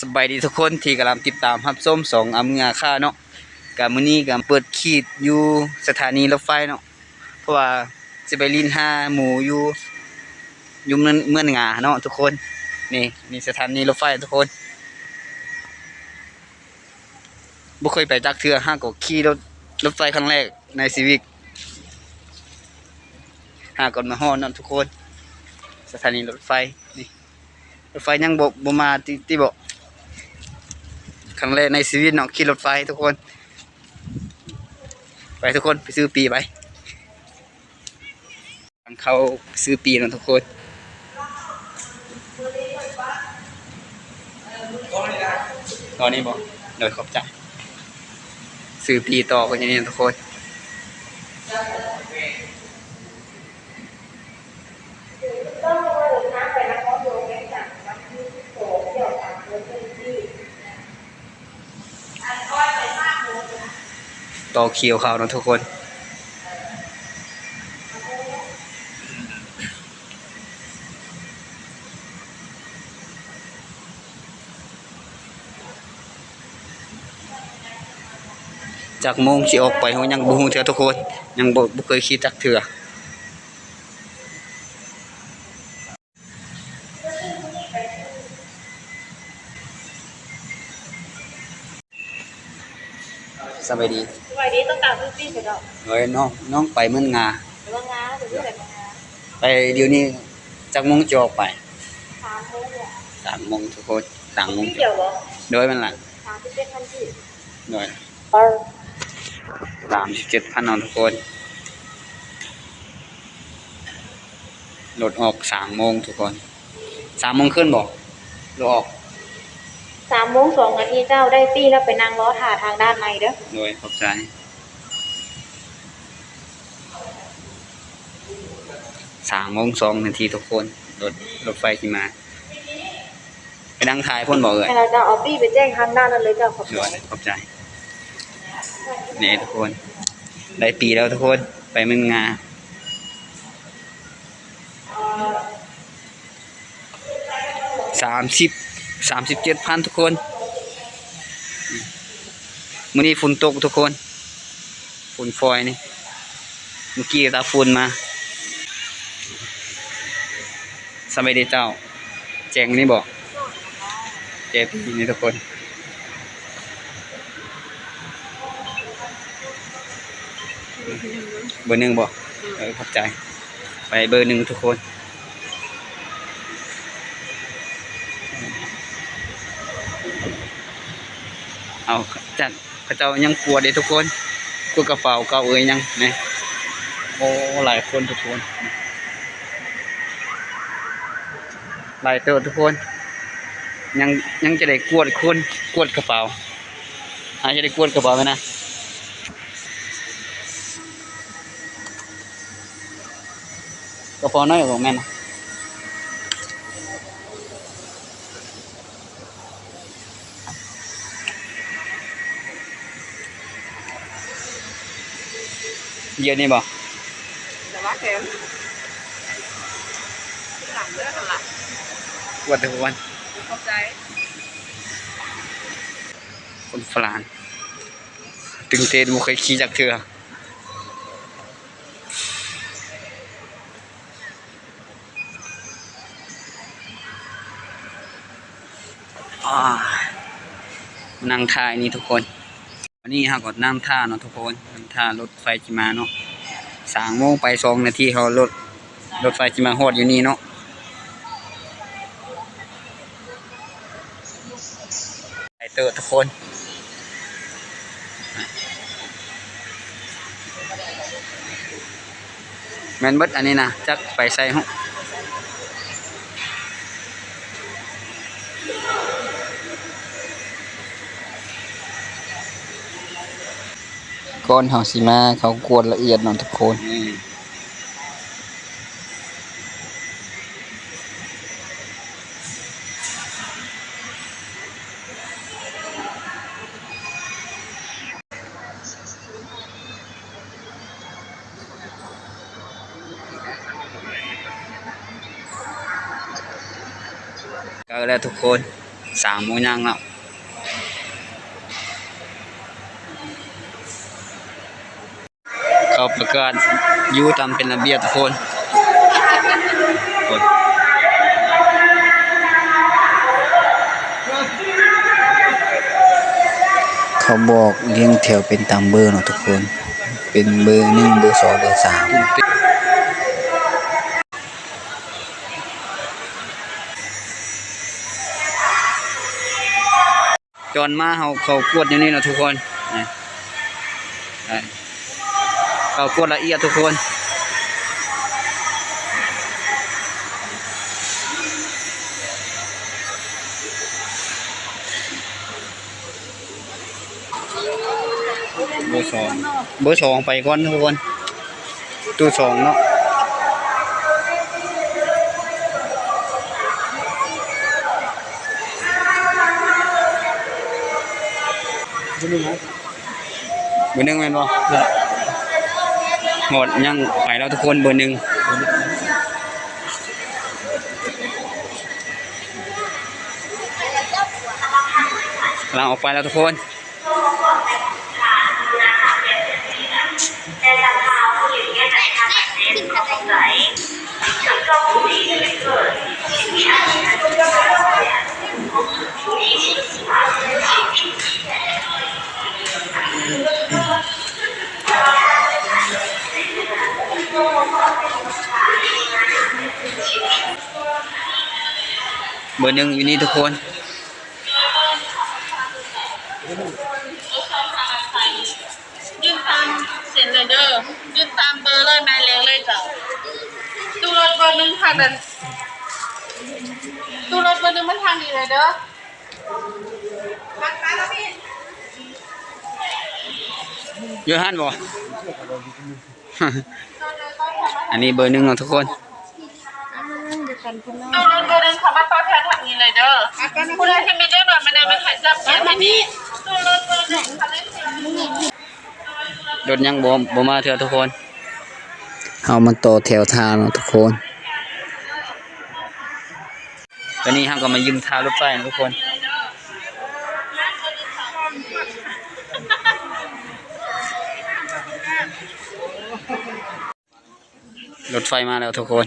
สบายดีทุกคนที่กำลังติดตามรับส้มสองอเมือค่าเนาะกับมื้อนี้ก็เปิดขีดอยู่สถานีรถไฟเนาะเพราะว่าสิไปลินห้าหมู่อยู่อยู่เมืองเมืองงาเนาะทุกคนนี่นี่สถานีรถไฟทุกคนบ่เคยไปจักเทือห้าก็ขี่รถรถไฟครั้งแรกในชีวิตหาก่อนมาฮอดเนาะทุกคน สถานีรถไฟนี่รถไฟยังบ่บ่มาที่ที่บ่ ครั้งแรกในชีวิตน้องขี่รถไฟทุกคน ไปทุกคนไปซื้อปีไปทางเขาซื้อปีนะทุกคนตอนนี้บอกโดยขอบใจซื้อปีต่อกันอย่างนี้ทุกคน ต่อเขียวเขานะทุกคนจากโมงสิออกไปเขายังบุหงเถื่อทุกคน ยังบ่บ่เคยขีดจักเถื่อ บายดีสวัสดีต้องการพื้นที่เสร็จแล้วเฮ้ยน้องน้องไปเมืองงาหรือว่างานหรือว่าอะไรบางงานไปเดี๋ยวนี้จากโมงจะออกไปสามโมงเนี่ยสามโมงทุกคนสามโมงที่เกี่ยวเหรอโดยมันหลังสามสิบเจ็ดพันที่โดยเออสามสิบเจ็ดพันนอนทุกคนรถออกสามโมงทุกคนสามโมงขึ้นบอกรถออก สามโมงสองนาทีเจ้าได้ตี้แล้วไปนั่งล้อถ่าทางด้านในเด้อโดยขอบใจสามโมงสองนาทีทุกคนรถรถไฟที่มา ไปนั่งท้ายพ่นบอกเลยให้เราจะเอาตี้ไปแจ้งทางด้านนั้นเลยเจ้าขอบโดคุยณขอบใจนี่ทุกคน ได้ปีแล้วทุกคนไปเมึงงาสามสิบ สามสิบเจ็ดพันทุกคนมื้อนี้ฝนตกทุกคนฝนฟอยนี่เมื่อกี้ตาฝุ่นมาสบายดีเจ้า แจงนี่บอกเจ็บนี่ทุกคนเบอร์หนึ่งบอกเออขอบใจ ไปเบอร์หนึ่งทุกคน เอาจัดพระเจ้ายังกลัวเด้ทุกคนกลัวกระเป๋าเก่าเอ้ยยังนี่โอ้หลายคนทุกคนหลายเตัวทุกคน ยังยังจะได้กวดคนกวดกระเป๋าอาจจะได้กวดกระเป๋าไหมนะกระเป๋าน้อยกว่าแม่นนะ เยอะนี่บ่แต่ว่าแถมหลังเลือดหลังกวดทุกวันขอบใจคนฝรั่งตึงเตนบ่เคยขี่จักเทื่ออ่านั่งท่าอันนี้ทุกคน วันนี้ฮะก็นั่งท่าเนาะทุกคน ถ้ารถไฟจิมาเนาะสามโมงไปสองนาทีเขารถรถไฟจิมาฮอดอยู่นี่เนาะไปเตอทุกคนแมนเบิดอันนี้นะจักไปใส่ห้อง ก้อนเฮาสิมา เขากวนละเอียดเนาะทุกคนก็แล้วทุกคนสามโมงยังแล้ว เขาประกาศอยู่ตามเป็นระเบียบทุกคนกดเขาบอกเรียงแถวเป็นตามเบอร์เนาะทุกคน เป็นเบอร์หนึ่งเบอร์สองเบอร์สามจอนมาเขาเขากวดอย่างนี้เนาะทุกคนนะอะเขากวดละเอียดทุกคนเบอร์สองเบอร์สองไปก่อนทุกคนตู้สองเนาะเบอร์หนึ่งแม่นบ่ หมดยังไปแล้วทุกคนเบอร์หนึ่งกำลังออกไปแล้วทุกคน บอร์หนึ่งอยู่นี่ทุกคน ยื่นตามเซ็นเลยเด้อยื่นตามเบอร์เลยแม่เลี้ยงเลยจ้ะตู้รถเบอร์หนึ่งทางนั้นตู้รถเบอร์หนึ่งมันทางนี้เลยเด้อมาไปแล้วพี่เยอะฮันบ่ อันนี้เบอร์หนึ่งเนาะทุกคน ตู้รถเบอร์หนึ่งเขามาต่อแทนทางนี้เลยเด้อผู้ใดที่มีเรื่องหน่อยมันได้มาถ่ายจับเขียนที่นี่ตู้รถเบอร์หนึ่งเขาเล่นเสียงรถยังบ่บ่มาเถอะทุกคน เอามันต่อแถวทางเนาะทุกคน ตอนนี้เราก็มายืมทางรถไฟนะทุกคนรถไฟมาแล้วทุกคน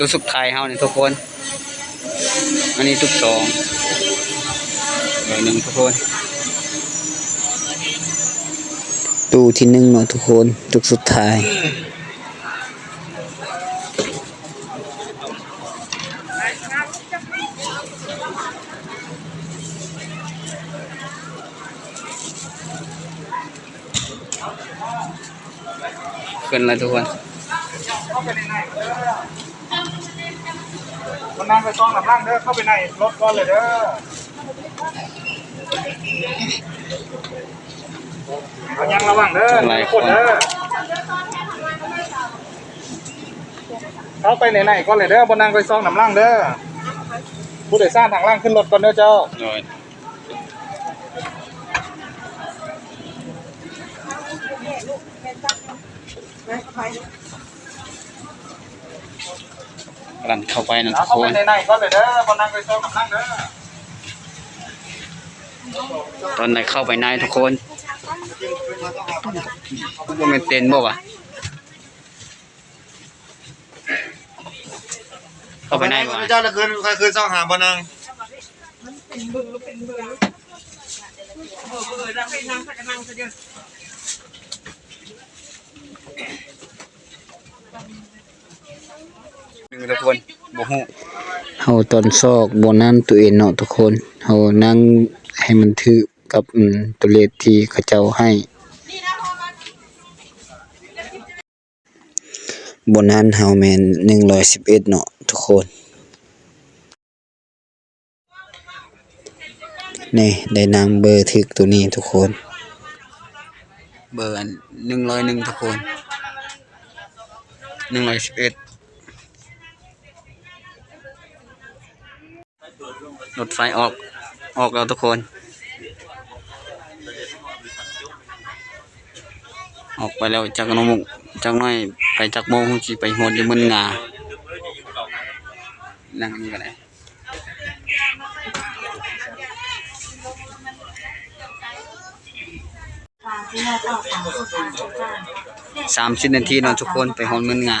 ตัวสุดท้ายเฮาเนี่ยทุกคน อันนี้ทุกสองเบอร์หนึ่งทุกคน ตู้ที่หนึ่งเนาะทุกคนจุกสุดท้ายขึ้นเลยทุกคน นนั่งไปซองหลับล่างเด้อเข้าไปในรถก่อนเลยเด้อเอายังระวังเด้อหลายคนเด้อเข้าไปไหนๆก่อนเลยเด้อบนนั่งไปซองหลับล่างเด้อผู้โดยสารทางล่างขึ้นรถก่อนเด้อเจ้ากำ ลังเข้าไปนะเอาทุกเข้าคไปนไหนๆก่อนเลยเด้อบนนั่งไปซ่องหลับล่างเด้อตอนไหนเข้าไปในทุกคนว่ามันเต้นบ่วะเข้าไปในบ่วะเจ้าละคืนใครคืนซ่องหาบ่นางหนึ่ง เฮาตอนซอกบนนั่นตัวเองเนาะทุกคนเฮานั่งให้มันถือกับตัวเลขที่เขาเจ้าให้บนนั้นเฮาแมนหนึ่งร้อยสิบเอ็ดเนาะทุกคน นี่ได้นางเบอร์ถือตัวนี้ทุกคน เบอร์หนึ่งร้อยหนึ่งทุกคนหนึ่งร้อยสิบเอ็ด ร้อยสิบเอ็ดรถไฟออกออกแล้วทุกคน ออกไปแล้วจากนมุกจากน้อยไปจากโมงจีไปหดอยู่มึนงานั่งนี่กันเลยสามสิบนาทีนาะทุกคนไปหอนมึนงา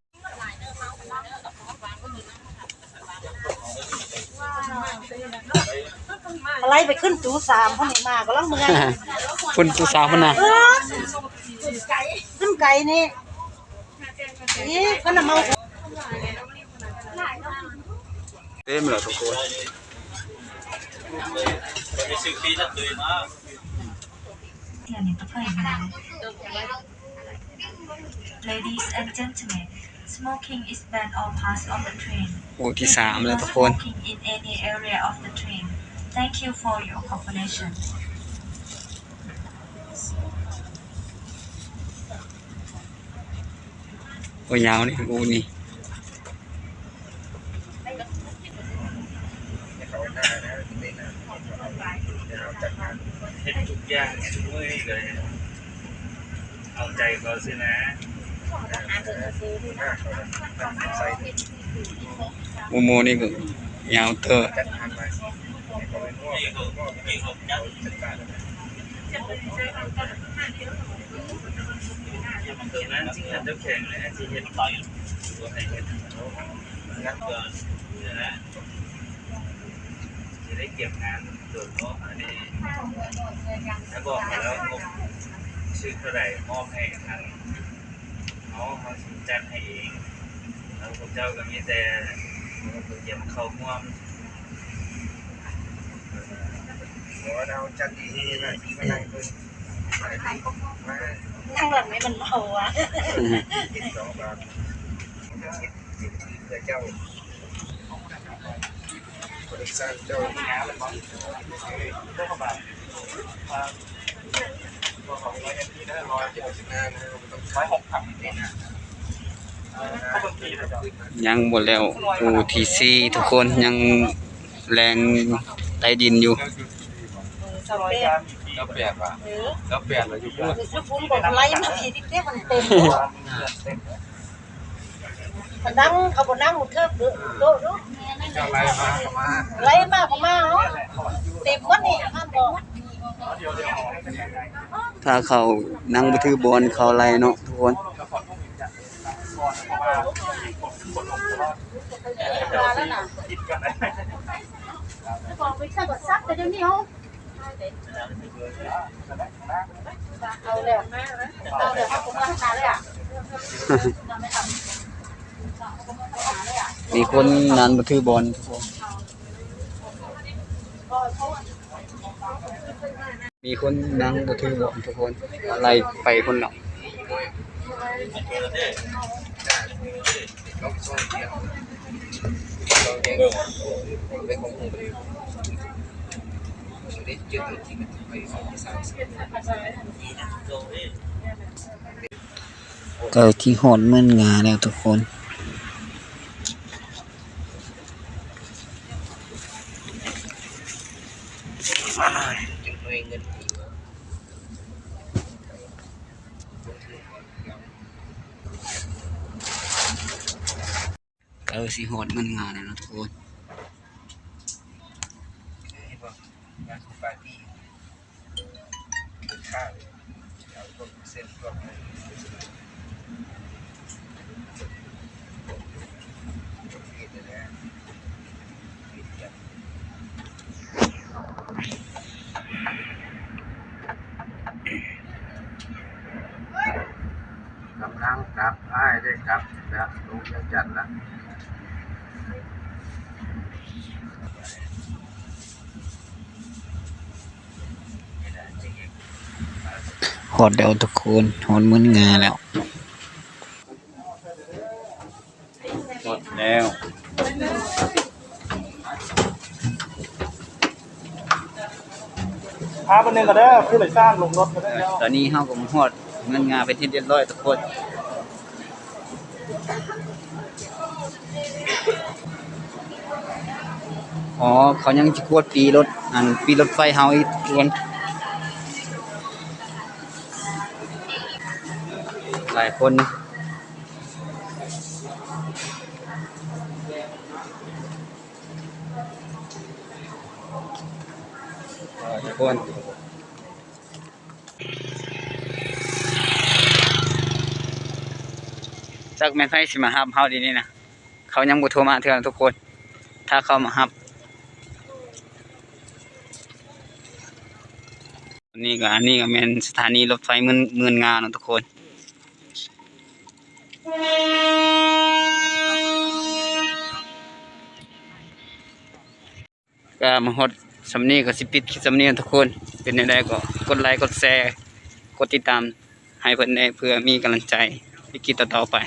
อะไรไปขึ้นตูสามเขาไม่มาก็ล่องเมืองคนตูสามันนะเออขึ้นไก่นี่นี่ก็นำเอาเต็มเลยทุกคน Ladies and gentlemen, smoking is banned or passed on the train. โอ้ที่สามเลยทุกคน Smoking in any area of the train. Thank you for your cooperation. โอ้ยาวนี่กูนี่เห็นทุกอย่างทุกมื้อนี่เลย เอาใจเขาสินะ โมโมนี่ก็ยาวเตอร์ตรงนั้นที่เห็นเจ้าแข่งเลยที่เห็นต่อยตัวไหนเห็นงั้นเกินนี่นะจะได้เก็บงานส่วนโน้อันนี้ถ้าบอกมาแล้วชื่อเท่าไหร่มอบให้ทางน้องเขาจัดให้เอง แล้วพวกเจ้าก็มีแต่เก็บเข้าม่วมเราจัดดีนะที่ไม่ได้เพิ่นนั่งหลังไหนมันเมาอะกินสองบาทเพื่อเจ้าบริษัทเจ้ายังห มดแล้วอูทีซีทุกคนยังแรงใต้ดินอยู่สบายแล้วแปดว่ะเออแล้วแปดเลยอยู่พูดลูกฟุ้นบอกไล่มาทีที่เทียมันเต็มมันนั่งเขาบอกนั่งหมดเทิบดูดูดูเจ้าไรมามาไล่มากกว่ามาเนาะเต็มวันนี่ห้ามบอกถ้าเขานั่งไปถือบอลเขาอะไรเนาะทุกคน มาแล้วน่ะบอกไปซักซักแต่เดี๋ยวนี้เขา เอาแล้วเอาแล้วเขาผมมาขนาดเลยอะมีคนนั่นไปถือบอลทุกคนมีคนนั่งไปถือบอลทุกคนอะไรไปคนเนาะเป็นของผมได้ เจอจริงไปสองที่สามสิบเกิดที่หอดเมื่นงาแล้วทุกคนเงินเกิดสิหอดเมื่นงาแล้วนะทุกคน ให้บอกงานของปาร์ตี้ ข้างเอาพวกเส้นพวกนี้นี่เลยนะนี่เดียว กำลังกลับให้ได้กลับแล้วลงยังจันทร์ละหอดเดวทุกคนหอดมื้นงาแล้วหมดแล้วพาไปหนึ่งก็ได้ผู้โดยสารลงรถก็ได้แล้ว ตอนนี้เฮาก็มาฮอด เงินงาไปนที่เรียบร้อยทุกคนอ๋อเขายังจะกวดปีรถอันปีรถไฟเฮาอีกทุกคนหลายคนทุกคน จักแม่นไผสิมารับเฮาดีนี่นะเขายังบ่โทรมาเทื่อนะทุกคน ถ้าเขามารับนนี้ก็อันนี้ก็แม่นสถานีรถไฟเมืองเมืองงาเนะทุกคนก็มาฮอดสำนีก็สิปิดคลิปสำนีนะทุกคน เป็นจังไดก็กดไลค์กดแชร์กดติดตามให้เพิ่อนเพื่อมีกำลังใจในคลิปต่อไป